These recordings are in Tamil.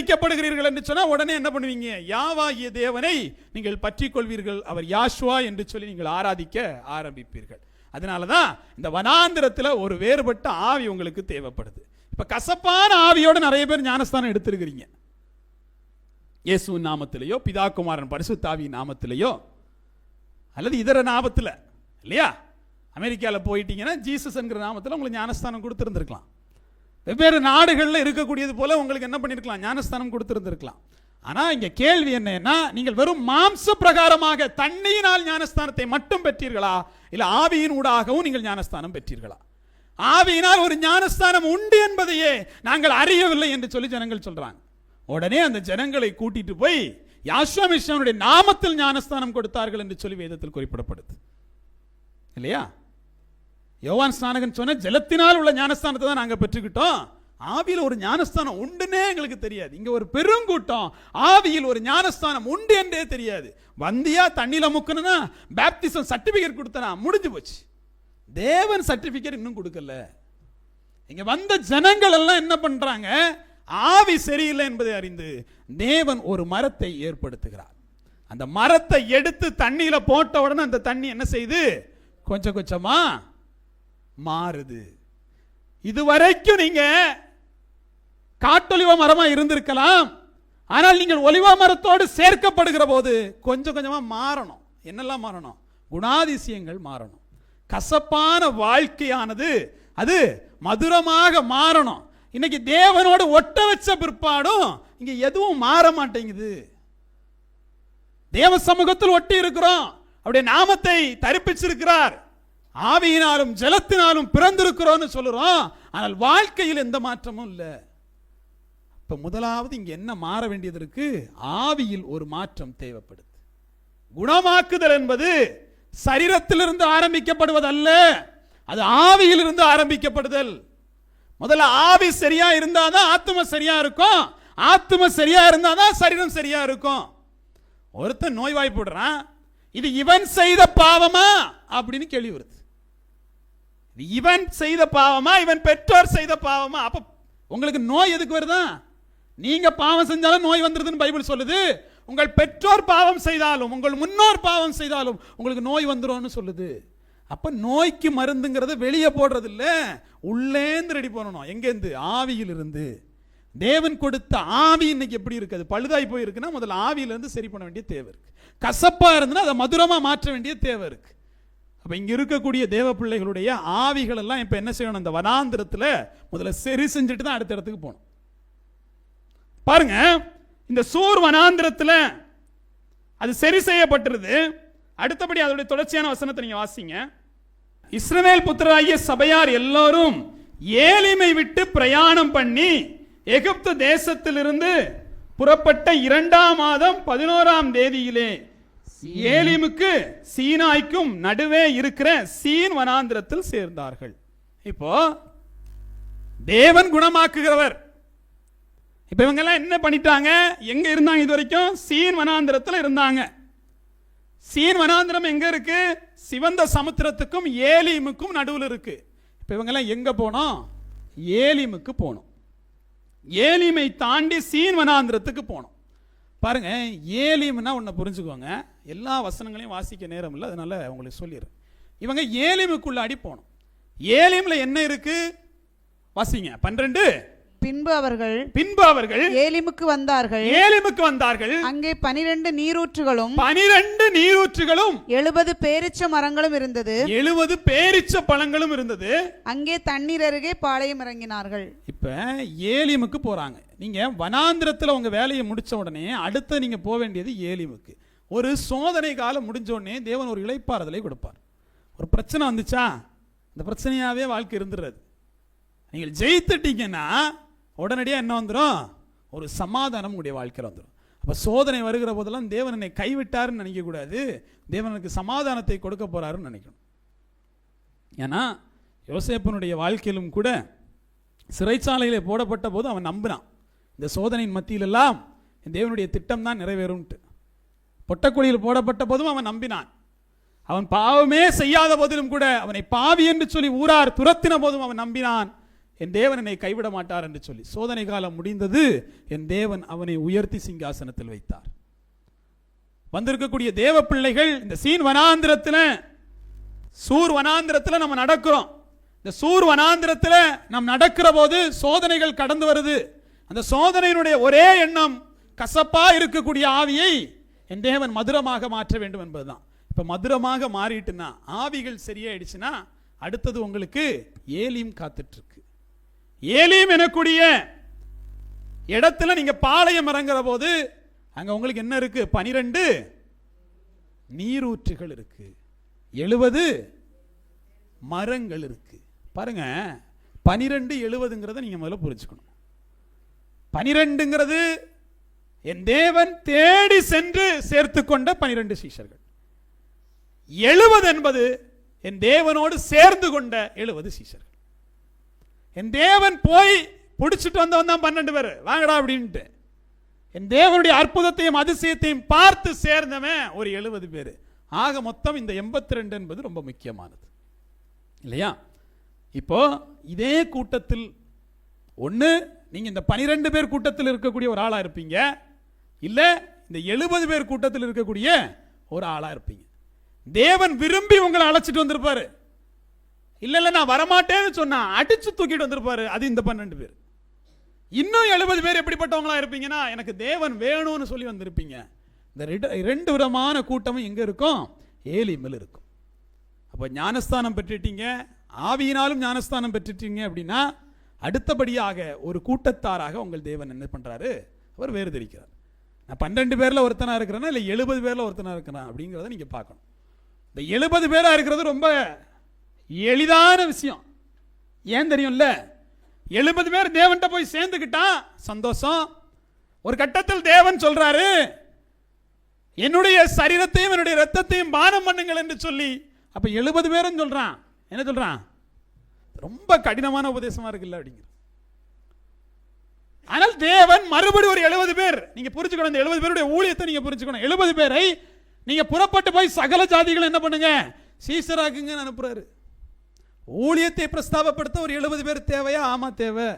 நீங்கள் என்று சொன்னா உடனே என்ன பண்ணுவீங்க? யாவாகிய தேவனை நீங்கள் பற்றி கொள்வீர்கள் அவர் யாஷ்வா என்று சொல்லி நீங்கள் ஆராதிக்க ஆரம்பிப்பீர்கள். அதனாலதான் இந்த வனாந்திரத்துல ஒரு வேறுபட்ட ஆவி உங்களுக்கு தேவைப்படுது. இப்ப கசப்பான ஆவியோட நிறைய பேர் ஞானஸ்தானம் எடுத்திருக்கிறீங்க. இயேசு நாமத்திலேயோ பிதாகுமாரன் தாவி நாமத்திலேயோ அல்லது இதர நாமத்தில் இல்லையா? அமெரிக்காவில் போயிட்டீங்கன்னா ஜீசஸ்ங்கிற நாமத்தில் உங்களுக்கு ஞானஸ்தானம் கொடுத்துருந்துருக்கலாம். வெவ்வேறு நாடுகளில் இருக்கக்கூடியது போல உங்களுக்கு என்ன பண்ணியிருக்கலாம் ஞானஸ்தானம் கொடுத்துருந்துருக்கலாம். ஆனால் இங்கே கேள்வி என்னன்னா நீங்கள் வெறும் மாம்ச பிரகாரமாக தண்ணியினால் ஞானஸ்தானத்தை மட்டும் பெற்றீர்களா? இல்லை ஆவியின் ஊடாகவும் நீங்கள் ஞானஸ்தானம் பெற்றீர்களா? ஆவியினால் ஒரு ஞானஸ்தானம் உண்டு என்பதையே நாங்கள் அறியவில்லை என்று சொல்லி ஜனங்கள் சொல்கிறாங்க உடனே அந்த ஜனங்களை கூட்டிட்டு போய் யாஸ்வாமிஷனுடைய நாமத்தில் ஞானஸ்தானம் கொடுத்தார்கள் என்று சொல்லி வேதத்தில் குறிப்பிடப்படுது. இல்லையா? யோவான் ஸ்நானகன் சொன்ன ஜலத்தினால் உள்ள ஞானஸ்தானத்தை தான் நாங்கள் பெற்றுக்கிட்டோம். ஆவியில் ஒரு ஞானஸ்தானம் உண்டுன்னே எங்களுக்கு தெரியாது. இங்கே ஒரு பெருங்கூட்டம் ஆவியில் ஒரு ஞானஸ்தானம் உண்டு என்றே தெரியாது. வந்தியா தண்ணியில் முக்கணும்னா பேப்டிசம் சர்டிஃபிகேட் கொடுத்தனா முடிஞ்சு போச்சு. தேவன் சர்டிஃபிகேட் இன்னும் கொடுக்கல. இங்கே வந்த ஜனங்கள் எல்லாம் என்ன பண்ணுறாங்க ஆவி சரியில்லை என்பதை அறிந்து தேவன் ஒரு மரத்தை ஏற்படுத்துகிறார். அந்த மரத்தை எடுத்து தண்ணியில் போட்ட உடனே அந்த தண்ணி என்ன செய்யுது கொஞ்சம் கொஞ்சமாக மாறுது. இதுவரைக்கும் நீங்க காட்டொலிவ மரமா இருந்திருக்கலாம். ஆனால் நீங்கள் ஒலிவ மரத்தோடு சேர்க்கப்படுகிற போது கொஞ்சம் கொஞ்சமா மாறணும். என்னெல்லாம் மாறணும்? குணாதிசயங்கள் மாறணும். கசப்பான வாழ்க்கையானது அது மதுரமாக மாறணும். இன்னைக்கு தேவனோடு ஒட்ட வச்ச பிற்பாடும் இங்க எதுவும் மாற மாட்டேங்குது. தேவ சமூகத்தில் ஒட்டி இருக்கிறோம். அவருடைய நாமத்தை தரிப்பிச்சிருக்கிறார். ஆவியினாலும் ஜலத்தினாலும் பிறந்திருக்கிறோம்னு சொல்லுறோம். ஆனால் வாழ்க்கையில் எந்த மாற்றமும் இல்லை. இப்போ முதலாவது இங்கே என்ன மாற வேண்டியது இருக்கு? ஆவியில் ஒரு மாற்றம் தேவைப்படுது. குணமாக்குதல் என்பது சரீரத்திலிருந்து ஆரம்பிக்கப்படுவதல்ல. அது ஆவியிலிருந்து ஆரம்பிக்கப்படுதல். முதல்ல ஆவி சரியா இருந்தாதான் ஆத்ம சரியா இருக்கும். ஆத்ம சரியா இருந்தாதான் சரீரம் சரியா இருக்கும். ஒருத்தன் நோய்வாய்ப்படுறான். இது இவன் செய்த பாவமா? அப்படின்னு கேள்வி வருது. இவன் செய்த பாவமா இவன் பெற்றோர் செய்த பாவமா? அப்ப உங்களுக்கு நோய் எதுக்கு வருதா? நீங்க பாவம் செஞ்சாலும் நோய் வந்துருதுன்னு பைபிள் சொல்லுது. உங்கள் பெற்றோர் பாவம் செய்தாலும் உங்கள் முன்னோர் பாவம் செய்தாலும் உங்களுக்கு நோய் வந்துடும்னு சொல்லுது. அப்ப நோய்க்கு மருந்துங்கிறத வெளியே போடுறது இல்ல உள்ளேந்து ரெடி பண்ணணும். எங்கேருந்து ஆவியிலிருந்து. தேவன் கொடுத்த ஆவி இன்னைக்கு எப்படி இருக்குது பழுதாய் போயிருக்குன்னா முதல்ல ஆவியிலேருந்து சரி பண்ண வேண்டிய தேவை இருக்கு. கசப்பா இருந்துன்னா அதை மதுரமா மாற்ற வேண்டிய தேவை இருக்கு. அப்போ இங்கே இருக்கக்கூடிய தேவ பிள்ளைகளுடைய ஆவிகளெல்லாம் இப்போ என்ன செய்யணும்? இந்த வனாந்திரத்தில் முதல்ல சரி செஞ்சுட்டு தான் அடுத்த இடத்துக்கு போகணும். பாருங்க இந்த சூர் வனாந்திரத்தில் அது சரி செய்யப்பட்டிருது. அடுத்தபடி அதோடைய தொடர்ச்சியான வசனத்தை நீங்கள் வாசிங்க. இஸ்ரவேல் புத்திராகிய சபையார் எல்லோரும் ஏழிமை விட்டு பிரயாணம் பண்ணி எகிப்து தேசத்திலிருந்து புறப்பட்ட இரண்டாம் மாதம் பதினோராம் தேதியிலே ஏலிமுக்கு சீனாய்க்கும் நடுவே இருக்கிற சீன் வனாந்திரத்தில் சேர்ந்தார்கள். இப்போ தேவன் குணமாக்குகிறவர். இப்ப இவங்க எல்லாம் என்ன பண்ணிட்டாங்க? எங்க இருந்தாங்க இது வரைக்கும்? சீன் வனாந்திரத்தில் இருந்தாங்க. சீன் வனாந்திரம் எங்க இருக்கு? சிவந்த சமுத்திரத்துக்கும் ஏலிமுக்கும் நடுவில் இருக்கு. இப்ப இவங்க எல்லாம் எங்க போனோம்? ஏலிமுக்கு போனோம். ஏலிமை தாண்டி சீன் வனாந்திரத்துக்கு போனோம். பாருங்க ஏலிம்னா ஒன்று புரிஞ்சுக்கோங்க. எல்லா வசனங்களையும் வாசிக்க நேரம் இல்லை அதனால உங்களுக்கு சொல்லிடுறேன். இவங்க ஏலிமுக்குள்ளாடி போனோம். ஏலிம்ல என்ன இருக்கு? வாசிங்க. பன்னிரண்டு. பின்பு அவர்கள் பின்பு அவர்கள் ஏலிமுக்கு வந்தார்கள். ஏலிமுக்கு வந்தார்கள். அங்கே பனிரெண்டு நீரூற்றுகளும் பனிரெண்டு நீரூற்றுகளும் எழுபது பேரிச்ச மரங்களும் இருந்தது. எழுபது பேரிச்ச பழங்களும் இருந்தது. அங்கே தண்ணீர் அருகே பாளையம் இறங்கினார்கள். இப்ப ஏலிமுக்கு போறாங்க. நீங்க வனாந்திரத்துல உங்க வேலையை முடிச்ச உடனே அடுத்து நீங்க போக வேண்டியது ஏலிமுக்கு. ஒரு சோதனை காலம் முடிஞ்சோடனே தேவன் ஒரு இழைப்பாறுதலை கொடுப்பார். ஒரு பிரச்சனை வந்துச்சா? இந்த பிரச்சனையாகவே வாழ்க்கை இருந்துடுறது. நீங்கள் ஜெயித்துட்டீங்கன்னா உடனடியாக என்ன வந்துடும் ஒரு சமாதானம் உங்களுடைய வாழ்க்கையில் வந்துடும் அப்போ சோதனை வருகிற போதெல்லாம் தேவன் என்னை கைவிட்டாருன்னு நினைக்கக்கூடாது தேவன் எனக்கு சமாதானத்தை கொடுக்க போகிறாருன்னு நினைக்கணும். ஏன்னா யோசேப்பனுடைய வாழ்க்கையிலும் கூட சிறைச்சாலையில் போடப்பட்ட போது அவன் நம்பினான். இந்த சோதனையின் மத்தியிலெல்லாம் தேவனுடைய திட்டம் தான் நிறைவேறும்ட்டு பொட்டக்குழியில் போடப்பட்ட போதும் அவன் நம்பினான். அவன் பாவமே செய்யாத போதிலும் கூட அவனை பாவி என்று சொல்லி ஊரார் துரத்தின போதும் அவன் நம்பினான். என் தேவன் என்னை கைவிட மாட்டார் என்று சொல்லி சோதனை காலம் முடிந்தது என் தேவன் அவனை உயர்த்தி சிங்காசனத்தில் வைத்தார். வந்திருக்கக்கூடிய தேவ பிள்ளைகள் இந்த சீன் வனாந்திரத்தில் சூர் வனாந்திரத்தில் நம்ம நடக்கிறோம். இந்த சூர் வனாந்திரத்தில் நாம் நடக்கிற போது சோதனைகள் கடந்து வருது. அந்த சோதனையினுடைய ஒரே எண்ணம் கசப்பா இருக்கக்கூடிய ஆவியை என் தேவன் மதுரமாக மாற்ற வேண்டும் என்பதுதான். இப்போ மதுரமாக மாறிட்டுன்னா ஆவிகள் சரியாயிடுச்சுன்னா அடுத்தது உங்களுக்கு ஏலியும் காத்துட்ருக்கு. ஏலியும் எனக்கூடிய இடத்துல நீங்கள் பாளையம் இறங்குற போது அங்கே உங்களுக்கு என்ன இருக்குது பனிரெண்டு நீரூற்றுகள் இருக்குது எழுபது மரங்கள் இருக்கு. பாருங்க பனிரெண்டு எழுபதுங்கிறத நீங்கள் முதல்ல புரிஞ்சுக்கணும். பனிரெண்டுங்கிறது என் தேவன் தேடி சென்று சேர்த்து கொண்ட பனிரெண்டு சீஷர்கள். எழுபது என்பது என் தேவனோடு சேர்ந்து கொண்ட எழுபது சீஷர்கள். என் தேவன் போய் பிடிச்சிட்டு வந்தவன் தான் பன்னெண்டு பேர். வாங்கடா அப்படின்ட்டு. என் தேவனுடைய அற்புதத்தையும் அதிசயத்தையும் பார்த்து சேர்ந்தவன் ஒரு எழுபது பேர். ஆக மொத்தம் இந்த எண்பத்தி ரெண்டு என்பது ரொம்ப முக்கியமானது. இல்லையா? இப்போ இதே கூட்டத்தில் ஒன்று நீங்கள் இந்த பனிரெண்டு பேர் கூட்டத்தில் இருக்கக்கூடிய ஒரு ஆளாக இருப்பீங்க. இல்லை இந்த எழுபது பேர் கூட்டத்தில் இருக்கக்கூடிய ஒரு ஆளாக இருப்பீங்க. தேவன் விரும்பி உங்களை அழைச்சிட்டு வந்திருப்பாரு. இல்லை இல்லை நான் வரமாட்டேன்னு சொன்னா அடிச்சு தூக்கிட்டு வந்திருப்பாரு. அது இந்த பன்னெண்டு பேர். இன்னும் எழுபது பேர் எப்படிப்பட்டவங்களா இருப்பீங்கன்னா எனக்கு தேவன் வேணும்னு சொல்லி வந்திருப்பீங்க. இந்த ரெண்டு- விதமான கூட்டமும் எங்கே இருக்கும் ஏலிமில் இருக்கும். அப்போ ஞானஸ்தானம் பெற்றுட்டீங்க ஆவியினாலும் ஞானஸ்தானம் பெற்றுட்டீங்க அப்படின்னா அடுத்தபடியாக ஒரு கூட்டத்தாராக உங்கள் தேவன் என்ன பண்ணுறாரு அவர் வேறுதிரிக்கிறார். நான் பன்னெண்டு பேரில் ஒருத்தனாக இருக்கிறேன்னா இல்லை எழுபது பேரில் ஒருத்தனாக இருக்கிறான் அப்படிங்கிறத நீங்கள் பார்க்கணும். இந்த எழுபது பேராக இருக்கிறது ரொம்ப எளிதான விஷயம். ஏன் தெரியும்ல? எழுபது பேர் தேவன்கிட்ட போய் சேர்ந்துக்கிட்டான் சந்தோஷம். ஒரு கட்டத்தில் தேவன் சொல்றாரு என்னுடைய சரீரத்தையும் என்னுடைய ரத்தத்தையும் பானம் பண்ணுங்கள் என்று சொல்லி அப்போ எழுபது பேரும் சொல்கிறான் என்ன சொல்கிறான் ரொம்ப கடினமான உபதேசமாக இருக்குல்ல அப்படிங்கிற. ஆனால் தேவன் மறுபடி ஒரு எழுபது பேர். நீங்க புரிஞ்சுக்கணும் இந்த எழுபது பேருடைய ஊழியத்தை நீங்க புரிஞ்சுக்கணும். எழுபது பேரை நீங்க புறப்பட்டு போய் சகல ஜாதிகள் என்ன பண்ணுங்க? சீசராக்குங்கன்னு அனுப்புறாரு. ஊழியத்தை பிரஸ்தாபப்படுத்த ஒரு எழுபது பேர் தேவையா? ஆமா தேவை.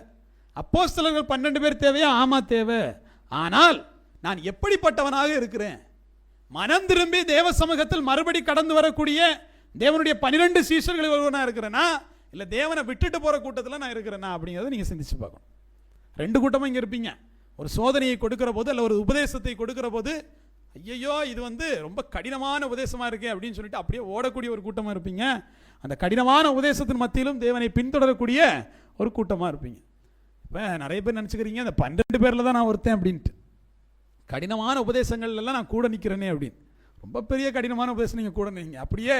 அப்போஸ்தலர்கள் பன்னெண்டு பேர் தேவையா? ஆமா தேவை. ஆனால் நான் எப்படிப்பட்டவனாக இருக்கிறேன்? மனம் திரும்பி தேவ சமூகத்தில் மறுபடி கடந்து வரக்கூடிய தேவனுடைய பன்னிரெண்டு சீசர்களில் ஒருவனாக இருக்கிறேனா? இல்லை தேவனை விட்டுட்டு போகிற கூட்டத்தில் நான் இருக்கிறேனா? அப்படிங்கிறத நீங்கள் சிந்திச்சு பார்க்கணும். ரெண்டு கூட்டமும் இங்கே இருப்பீங்க. ஒரு சோதனையை கொடுக்கிற போது அல்ல ஒரு உபதேசத்தை கொடுக்கிற போது ஐயையோ இது வந்து ரொம்ப கடினமான உபதேசமாக இருக்கே அப்படின்னு சொல்லிட்டு அப்படியே ஓடக்கூடிய ஒரு கூட்டமாக இருப்பீங்க. அந்த கடினமான உபதேசத்தின் மத்தியிலும் தேவனை பின்தொடரக்கூடிய ஒரு கூட்டமாக இருப்பீங்க. இப்போ நிறைய பேர் நினச்சிக்கிறீங்க அந்த பன்னெண்டு பேரில் தான் நான் ஒருத்தன் அப்படின்ட்டு. கடினமான உபதேசங்கள்லாம் நான் கூட நிற்கிறேனே அப்படின்னு. ரொம்ப பெரிய கடினமான உபதேசம் நீங்கள் கூட நிற்க அப்படியே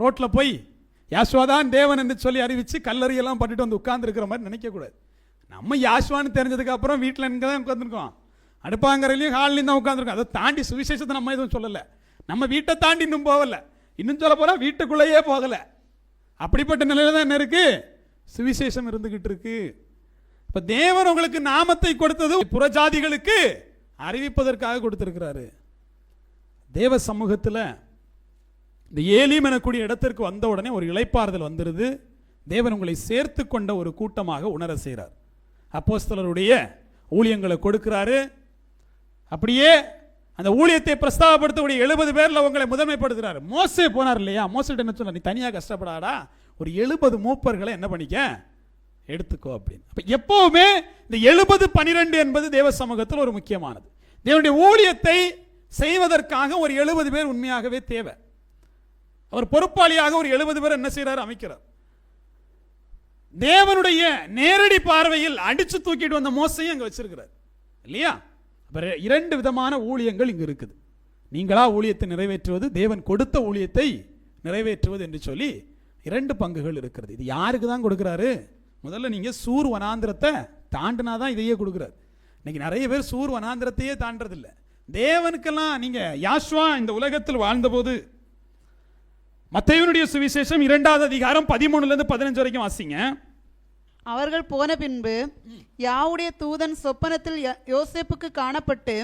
ரோட்டில் போய் யாஸ்வாதான் தேவன் என்று சொல்லி அறிவித்து கல்லறியெல்லாம் பண்ணிட்டு வந்து உட்கார்ந்துருக்கிற மாதிரி நினைக்கக்கூடாது. நம்ம யாஷ்வான்னு தெரிஞ்சதுக்கு அப்புறம் வீட்டில் இங்கே தான் உட்காந்துருக்கோம் அடுப்பாங்கரையிலையும் ஹால்லையும் தான் உட்காந்துருக்கோம் அதை தாண்டி சுவிசேஷத்தை நம்ம எதுவும் சொல்லலை. நம்ம வீட்டை தாண்டி இன்னும் போகலை. இன்னும் சொல்ல போனால் வீட்டுக்குள்ளேயே போகலை. அப்படிப்பட்ட நிலையில் தான் என்ன இருக்குது சுவிசேஷம் இருந்துக்கிட்டு இருக்கு. இப்போ தேவன் உங்களுக்கு நாமத்தை கொடுத்தது புறஜாதிகளுக்கு அறிவிப்பதற்காக கொடுத்துருக்கிறாரு. தேவ சமூகத்தில் இந்த ஏலிம் எனக்கூடிய இடத்திற்கு வந்த உடனே ஒரு இளைப்பாறுதல் வந்துடுது தேவன் உங்களை சேர்த்து கொண்ட ஒரு கூட்டமாக உணர செய்கிறார். அப்போஸ்தலருடைய ஊழியங்களை கொடுக்கிறாரு. அப்படியே அந்த ஊழியத்தை பிரஸ்தாபப்படுத்தக்கூடிய எழுபது பேரில் உங்களை முதன்மைப்படுத்துகிறார் மோசே போனார் இல்லையா? மோசிட்ட என்ன சொன்னார் நீ தனியாக கஷ்டப்படாடா ஒரு எழுபது மூப்பர்களை என்ன பண்ணிக்க? எடுத்துக்கோ அப்படின்னு. அப்போ எப்போவுமே இந்த எழுபது பனிரெண்டு என்பது தேவ சமூகத்தில் ஒரு முக்கியமானது. தேவனுடைய ஊழியத்தை செய்வதற்காக ஒரு எழுபது பேர் உண்மையாகவே தேவை. அவர் பொறுப்பாளியாக ஒரு எழுபது பேர் என்ன செய்கிறார் அமைக்கிறார். தேவனுடைய நேரடி பார்வையில் அடித்து தூக்கிட்டு வந்த மோசையும் அங்கே வச்சிருக்கிறார். இல்லையா? அப்புறம் இரண்டு விதமான ஊழியங்கள் இங்கே இருக்குது. நீங்களா ஊழியத்தை நிறைவேற்றுவது தேவன் கொடுத்த ஊழியத்தை நிறைவேற்றுவது என்று சொல்லி இரண்டு பங்குகள் இருக்கிறது. இது யாருக்கு தான் கொடுக்குறாரு? முதல்ல நீங்கள் சூர் வனாந்திரத்தை தாண்டினா தான் இதையே கொடுக்கிறார். இன்னைக்கு நிறைய பேர் சூர் வனாந்திரத்தையே தாண்டதில்லை தேவனுக்கெல்லாம் நீங்கள் யாஷ்வா இந்த உலகத்தில் வாழ்ந்தபோது மத்தையனுடைய சுவிசேஷம் இரண்டாவது அதிகாரம் பதிமூணுலேருந்து பதினஞ்சு வரைக்கும் வாசிங்க. அவர்கள் போன பின்பு யாவுடைய தூதன் சொப்பனத்தில் யோசேப்புக்கு காணப்பட்டு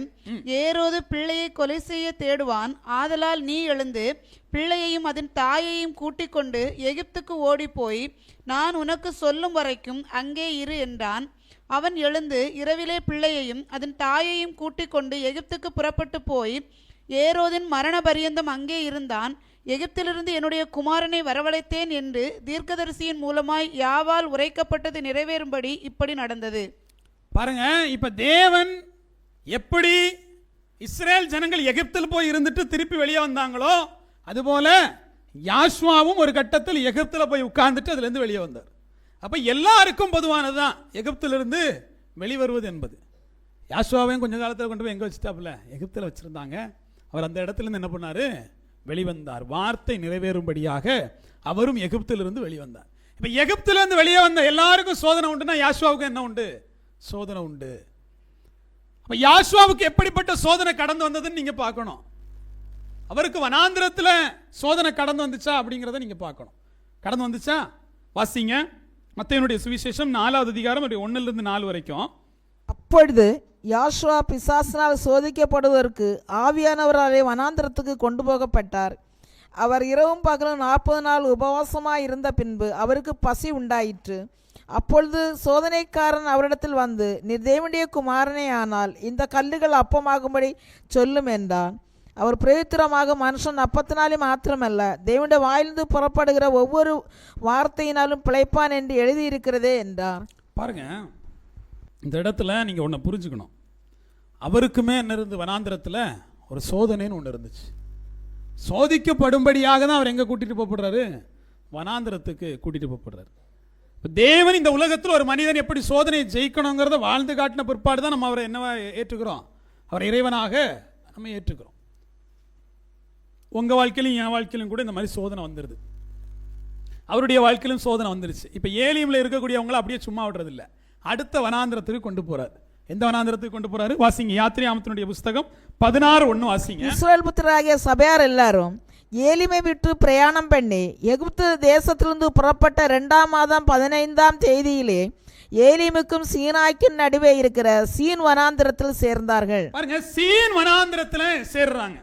ஏரோது பிள்ளையை கொலை செய்ய தேடுவான். ஆதலால் நீ எழுந்து பிள்ளையையும் அதன் தாயையும் கூட்டிக் கொண்டு எகிப்துக்கு ஓடிப்போய் நான் உனக்கு சொல்லும் வரைக்கும் அங்கே இரு என்றான். அவன் எழுந்து இரவிலே பிள்ளையையும் அதன் தாயையும் கூட்டிக் கொண்டு எகிப்துக்கு புறப்பட்டு போய் ஏரோதின் மரண பரியந்தம் அங்கே இருந்தான். எகிப்திலிருந்து என்னுடைய குமாரனை வரவழைத்தேன் என்று தீர்க்கதரிசியின் மூலமாய் யாவால் உரைக்கப்பட்டது நிறைவேறும்படி இப்படி நடந்தது. பாருங்க இப்ப தேவன் எப்படி இஸ்ரேல் ஜனங்கள் எகிப்தில் போய் இருந்துட்டு திருப்பி வெளியே வந்தாங்களோ அதுபோல யாஷ்வாவும் ஒரு கட்டத்தில் எகிப்தில் போய் உட்கார்ந்துட்டு அதுலேருந்து வெளியே வந்தார். அப்போ எல்லாருக்கும் பொதுவானதுதான் எகிப்திலிருந்து வெளிவருவது என்பது. யாஷ்வாவையும் கொஞ்ச காலத்தில் கொண்டு போய் எங்கே வச்சுட்டாப்புல? எகிப்தில் வச்சுருந்தாங்க. அவர் அந்த இடத்துல இருந்து என்ன பண்ணார்? வெளிவந்தார். வார்த்தை நிறைவேறும்படியாக அவரும் எகிப்திலிருந்து வெளிவந்தார். இப்போ எகிப்திலிருந்து வெளியே வந்த எல்லாருக்கும் சோதனை உண்டுன்னா யாஷ்வாவுக்கு என்ன உண்டு? சோதனை உண்டு. அப்போ யாஷ்வாவுக்கு எப்படிப்பட்ட சோதனை கடந்து வந்ததுன்னு நீங்கள் பார்க்கணும். அவருக்கு வனாந்திரத்தில் சோதனை கடந்து வந்துச்சா அப்படிங்கிறத நீங்கள் பார்க்கணும். கடந்து வந்துச்சா? வாசிங்க. மத்தையனுடைய சுவிசேஷம் நாலாவது அதிகாரம் ஒன்றுலேருந்து நாலு வரைக்கும். அப்பொழுது யாஷ்வா பிசாசினால் சோதிக்கப்படுவதற்கு ஆவியானவராலே வனாந்திரத்துக்கு கொண்டு போகப்பட்டார் அவர் இரவும் பகலும் நாற்பது நாள் உபவாசமாக இருந்த பின்பு அவருக்கு பசி உண்டாயிற்று. அப்பொழுது சோதனைக்காரன் அவரிடத்தில் வந்து நீர் தேவனுடைய குமாரனே ஆனால் இந்த கல்லுகள் அப்பமாகும்படி சொல்லும் என்றான். அவர் பிரயுத்திரமாக மனுஷன் அப்பத்தினாலே மாத்திரமல்ல தேவனுடைய வாயிலிருந்து புறப்படுகிற ஒவ்வொரு வார்த்தையினாலும் பிழைப்பான் என்று எழுதியிருக்கிறதே என்றார். பாருங்கள் இந்த இடத்துல நீங்கள் ஒன்றை புரிஞ்சுக்கணும். அவருக்குமே என்ன இருந்து வனாந்திரத்தில் ஒரு சோதனைன்னு ஒன்று இருந்துச்சு. சோதிக்கப்படும்படியாக தான் அவர் எங்கே கூட்டிகிட்டு போகப்படுறாரு வனாந்திரத்துக்கு கூட்டிட்டு போகப்படுறாரு இப்போ தேவன் இந்த உலகத்தில் ஒரு மனிதன் எப்படி சோதனையை ஜெயிக்கணுங்கிறத வாழ்ந்து காட்டின பிற்பாடு தான் நம்ம அவரை என்னவா ஏற்றுக்கிறோம்? அவர் இறைவனாக நம்ம ஏற்றுக்கிறோம். உங்கள் வாழ்க்கையிலும் என் வாழ்க்கையிலும் கூட இந்த மாதிரி சோதனை வந்துடுது அவருடைய வாழ்க்கையிலும் சோதனை வந்துருச்சு. இப்போ ஏலியமில் இருக்கக்கூடியவங்கள அப்படியே சும்மா விடுறதில்லை. அடுத்த வனாந்திரத்துக்கு கொண்டு போறாரு. எந்த வனாந்திரத்துக்கு கொண்டு போறாரு? வாசிங்க யாத்திரை ஆமத்தினுடைய புஸ்தகம் பதினாறு ஒன்று வாசிங்க. இஸ்ரேல் புத்திராகிய சபையார் எல்லாரும் ஏலிமை விட்டு பிரயாணம் பண்ணி எகிப்து தேசத்திலிருந்து புறப்பட்ட ரெண்டாம் மாதம் பதினைந்தாம் தேதியிலே ஏலிமுக்கும் சீனாய்க்கும் நடுவே இருக்கிற சீன் வனாந்திரத்தில் சேர்ந்தார்கள். பாருங்க சீன் வனாந்திரத்துல சேர்றாங்க.